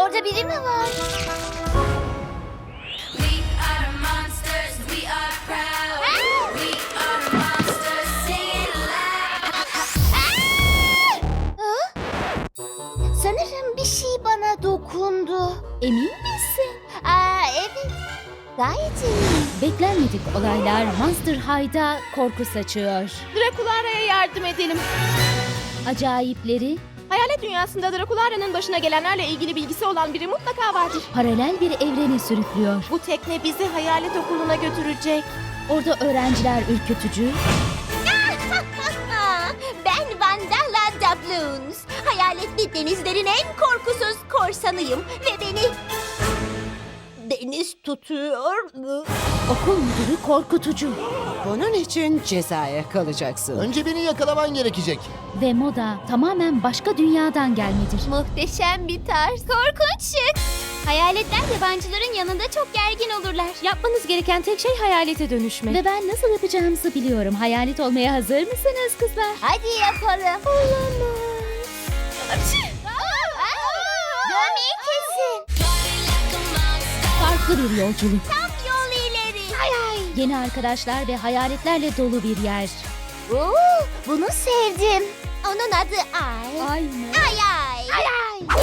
Burada biri mi var? Sanırım bir şey bana dokundu. Emin misin? Aa evet. Gayet iyiyim. Beklenmedik olaylar Monster High'da korku saçıyor. Drakulara'ya yardım edelim. Acayipleri Dünyasında Drakulara'nın başına gelenlerle ilgili bilgisi olan biri mutlaka vardır. paralel bir evrene sürüklüyor. Bu tekne bizi hayalet okuluna götürecek. Orada öğrenciler ürkütücü, ben Vandala Doubloons. Hayaletli denizlerin en korkusuz korsanıyım. Ve beni... Deniz tutuyor mu? okul müdürü korkutucu Bunun için cezaya kalacaksın. Önce beni yakalaman gerekecek. ve moda tamamen başka dünyadan gelmedir. Muhteşem bir tarz. Korkunç şık. Hayaletler yabancıların yanında çok gergin olurlar. Yapmanız gereken tek şey hayalete dönüşmek. Ve ben nasıl yapacağımızı biliyorum. Hayalet olmaya hazır mısınız kızlar? Hadi yapalım. Olamaz. Bir yolculuk. Tam yol ileri. Ay ay. Yeni arkadaşlar ve hayaletlerle dolu bir yer. Oo, bunu sevdim. Onun adı Ay. Ay mı? Ay ay. Ay ay.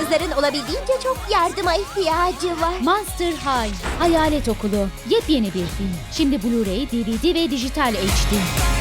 Kızların olabildiğince çok yardıma ihtiyacı var. Monster High, Hayalet Okulu. Yepyeni bir film. Şimdi Blu-ray, DVD ve dijital HD.